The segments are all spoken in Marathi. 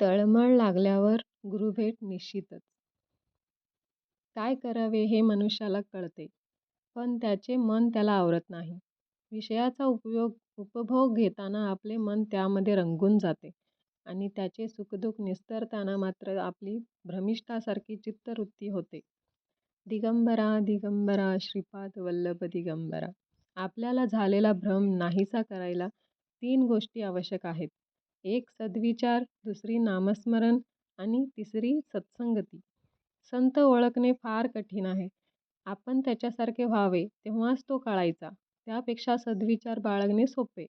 तळमळ लागल्यावर गुरुभेट निश्चितच. काय करावे हे मनुष्याला कळते, पण त्याचे मन त्याला आवरत नाही. विषयाचा उपभोग घेताना आपले मन त्यामध्ये रंगून जाते आणि त्याचे सुखदुःख निस्तरताना मात्र आपली भ्रमिष्ठासारखी चित्तवृत्ती होते. दिगंबरा दिगंबरा श्रीपाद वल्लभ दिगंबरा. आपल्याला झालेला भ्रम नाहीसा करायला तीन गोष्टी आवश्यक आहेत. एक सद्विचार, दुसरी नामस्मरण आणि तिसरी सत्संगती. संत ओळखणे फार कठीण आहे. आपण त्याच्यासारखे व्हावे तेव्हाच तो कळायचा. त्यापेक्षा सद्विचार बाळगणे सोपे.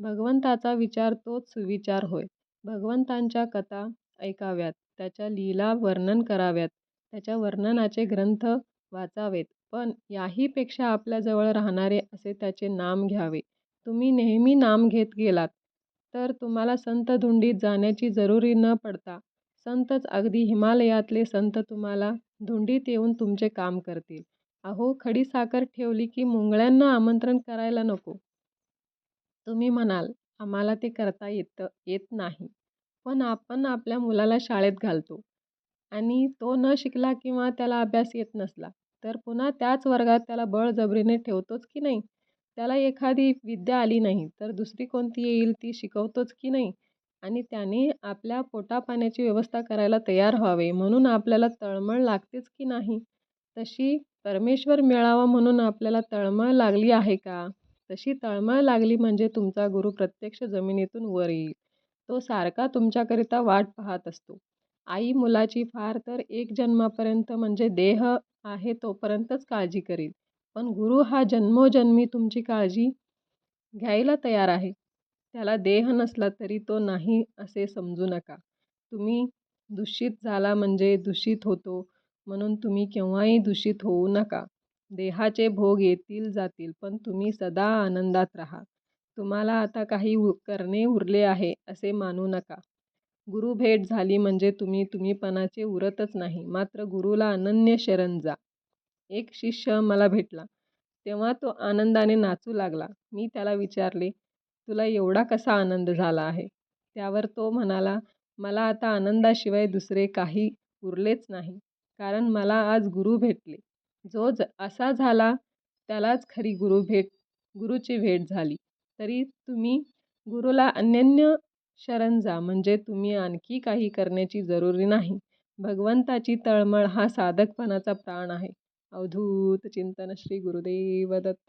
भगवंताचा विचार तोच सुविचार होय. भगवंतांच्या कथा ऐकाव्यात, त्याच्या लीला वर्णन कराव्यात, त्याच्या वर्णनाचे ग्रंथ वाचावेत, पण याहीपेक्षा आपल्याजवळ राहणारे असे त्याचे नाम घ्यावे. तुम्ही नेहमी नाम घेत गेलात तर तुम्हाला संत धुंडीत जाण्याची जरुरी न पडता संतच अगदी हिमालयातले संत तुम्हाला धुंडीत येऊन तुमचे काम करतील. अहो खडीसाखर ठेवली की मुंगळ्यांना आमंत्रण करायला नको? तुम्ही म्हणाल, आम्हाला ते करता येतं येत नाही. पण आपण आपल्या मुलाला शाळेत घालतो आणि तो न शिकला किंवा त्याला अभ्यास येत नसला तर पुन्हा त्याच वर्गात त्याला बळजबरीने ठेवतोच की नाही? त्याला एखादी विद्या आली नाही तर दुसरी कोणती येईल ती शिकवतोच की नाही? आणि त्याने आपल्या पोटापाण्याची व्यवस्था करायला तयार व्हावे म्हणून आपल्याला तळमळ लागतेच की नाही? तशी परमेश्वर मिळावा म्हणून आपल्याला तळमळ लागली आहे का? तशी तळमळ लागली म्हणजे तुमचा गुरु प्रत्यक्ष जमिनीतून वर येईल. तो सारखा तुमच्याकरिता वाट पाहत असतो. आई मुलाची फार तर एक जन्मापर्यंत म्हणजे देह आहे तोपर्यंतच काळजी करील, पण गुरु हा जन्मोजन्मी तुमची काळजी घ्यायला तयार आहे. त्याला देह नसला तरी तो नाही असे समजू नका. तुम्ही दूषित झाला म्हणजे दूषित होतो म्हणून तुम्ही केव्हाही दूषित होऊ नका. देहाचे भोग येतील जातील पण तुम्ही सदा आनंदात राहा. तुम्हाला आता काही करणे उरले आहे असे मानू नका. गुरु भेट झाली म्हणजे तुम्ही तुम्हीपणाचे उरतच नाही मात्र गुरुला अनन्य शरण जा. एक शिष्य मला भेटला तेव्हा तो आनंदाने नाचू लागला. मी त्याला विचारले, तुला एवढा कसा आनंद झाला आहे? त्यावर तो म्हणाला, मला आता आनंदाशिवाय दुसरे काही उरलेच नाही, कारण मला आज गुरु भेटले. जो ज असा झाला त्यालाच खरी गुरु भेट गुरुची भेट झाली. तरी तुम्ही गुरुला अनन्य शरण जा म्हणजे तुम्ही आणखी काही करण्याची जरुरी नाही. भगवंताची तळमळ हा साधकपणाचा प्राण आहे. ಅವಧೂತ ಚಿಂತನ ಶ್ರೀ ಗುರುದೇವ ದತ್ತ.